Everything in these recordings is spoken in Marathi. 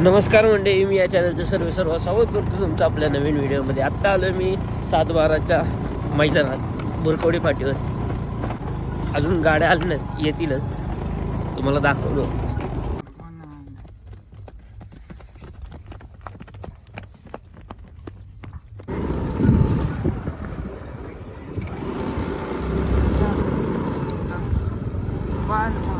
नमस्कार मंडळी मी या चॅनलचं सर्व सर्व स्वागत करतो तुमचं आपल्या नवीन व्हिडिओमध्ये. आत्ता आलो मी सातबाराच्या मैदानात बोरकवडी फाटीवर. अजून गाड्या आल्या नाहीत येतीलच. तुम्हाला दाखवतो. कोण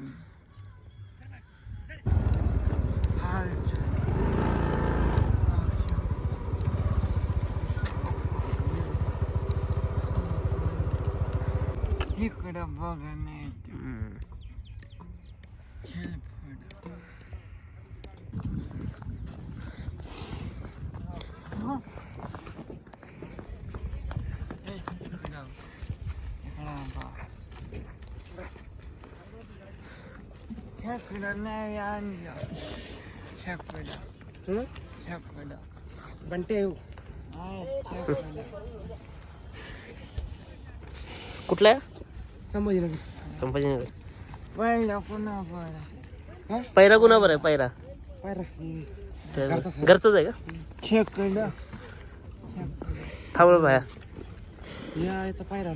Yeah. nih. छकडं कुठला आहे? संभाजीनगर. संभाजीनगर. पहिला पुन्हा पडा पैरा कुणा बरं आहे? पैरा. तर घरचाच आहे. घरचंच आहे का? बाया. या याचा पायरा